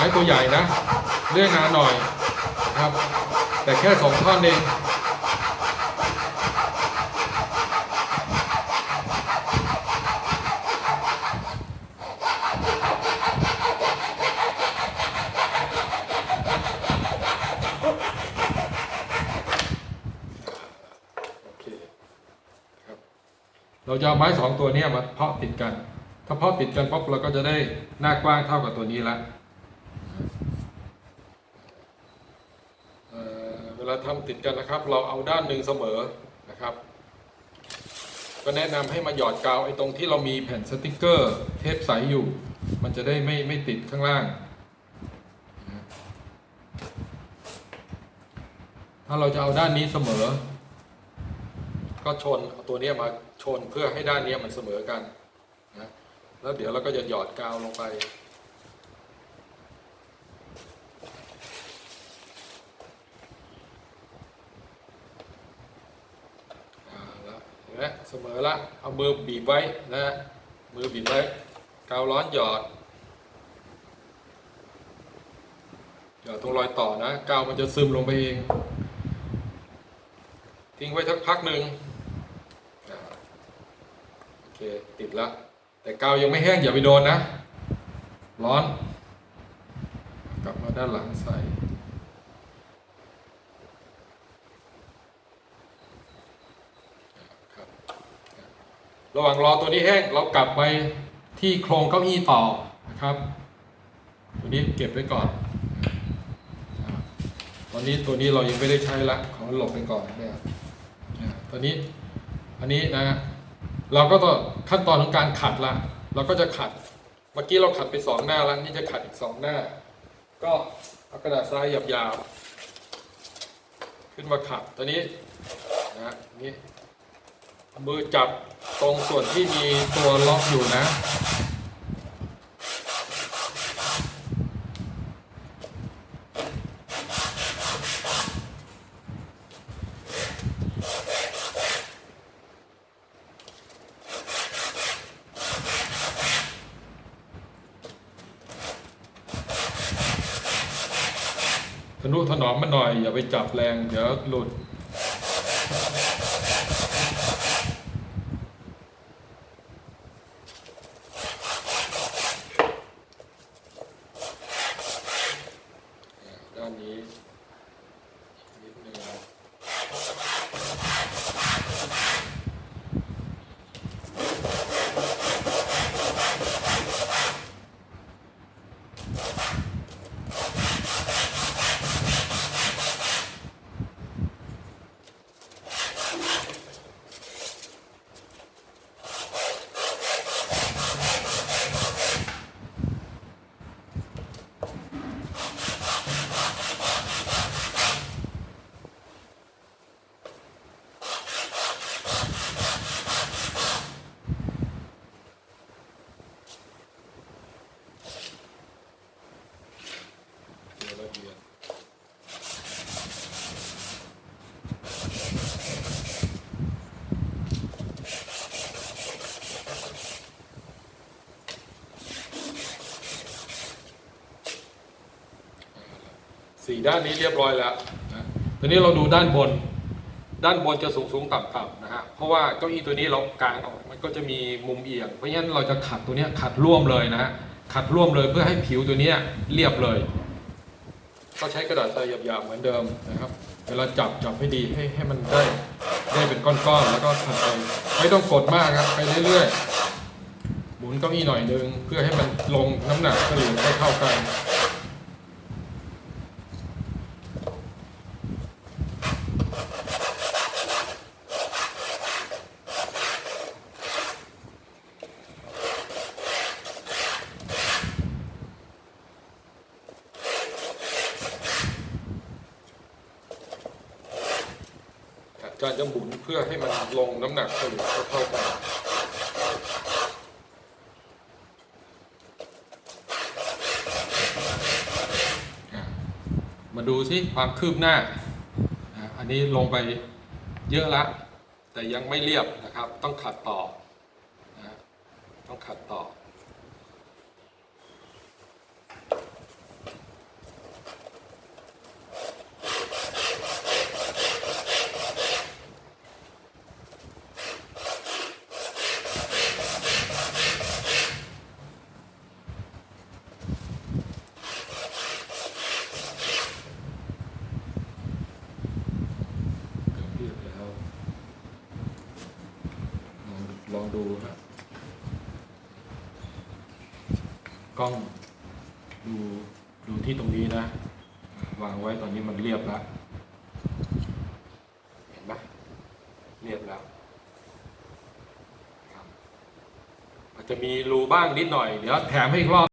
ม้ตัวใหญ่นะเลื่อยนานหน่อยนะครับ แต่แค่สองท่อนเองเราจะเอาไม้สองตัวนี้มาเพาะติดกัน ถ้าเพาะติดกันปุ๊บเราก็จะได้หน้ากว้างเท่ากับตัวนี้ละเอ่ อเวลาทำติดกันนะครับ เราเอาด้านหนึ่งเสมอนะครับ ก็แนะนำให้มาหยอดกาวไอ้ตรงที่เรามีแผ่นสติกเกอร์ เทปใสอยู่ มันจะได้ไม่ไม่ติดข้างล่าง ถ้าเราจะเอาด้านนี้เสมอ ก็ชนเอาตัวเนี้ยมาชนเพื่อให้ด้านเนี้ยมันเสมอกันนะแล้วเดี๋ยวเราก็จะหยอดกาวลงไป อ่าละ เสมอละเอามือบีบไว้นะมือบีบไว้กาวร้อนหยอดหยอดตรงรอยต่อนะกาวมันจะซึมลงไปเอง ทิ้งไว้สักพักหนึ่งโอเคติดละแต่กาวยังไม่แห้งอย่าไปโดนนะ ร้อน กลับมาด้านหลังใส่ครับ ระหว่างรอตัวนี้แห้งเรากลับไปที่โครงเก้าอี้ต่อนะครับ ตัวนี้เก็บไว้ก่อน ตอนนี้ตัวนี้เรายังไม่ได้ใช้ละขอหลบไปก่อนนะครับอ่าตอนนี้อันนี้นะ เราก็ต้องขั้นตอนของการขัดละเราก็จะขัด เมื่อกี้เราขัดไปสองหน้าแล้วนี่จะขัดอีกสองหน้า ก็เอากระดาษทรายหยาบๆขึ้นมาขัดตอนนี้นะนี่ มือจับตรงส่วนที่มีตัวล็อกอยู่นะทนุถนอมมันหน่อยอย่าไปจับแรง เดี๋ยวหลุด ด้านนี้นิดนึงเดี๋ยวละเอียด สี่ด้านนี้เรียบร้อยแล้วนะตอนนี้เราดูด้านบน ด้านบนจะสูงสูงต่ำต่ำนะฮะ เพราะว่าเก้าอี้ตัวนี้เรากางออกมันก็จะมีมุมเอียง เพราะฉะนั้นเราจะขัดตัวนี้ขัดร่วมเลยนะฮะ ขัดร่วมเลยเพื่อให้ผิวตัวนี้เรียบเลย ก็ใช้กระดาษทรายหยาบๆเหมือนเดิมนะครับ เวลาจับจับให้ดีให้ให้มันได้ได้เป็นก้อนๆแล้วก็ขัดไปไม่ต้องกดมากครับไปเรื่อยๆ หมุนเก้าอี้หน่อยนึงเพื่อให้มันลงน้ำหนักเฉลี่ยได้เท่ากัน อารจะหมุนเพื่อให้มันลงน้ำหนักเฉลี่ยเท่ากันมาดูสิความคืบหน้า อันนี้ลงไปเยอะละแต่ยังไม่เรียบนะครับ ต้องขัดต่อนะต้องขัดต่อ ลองดูฮะกล้องดูดูที่ตรงนี้นะ วางไว้ตอนนี้มันเรียบแล้ว เห็นไหมเรียบแล้วอาจจะมีรูบ้างนิดหน่อย เดี๋ยวแถมให้อีกรอบ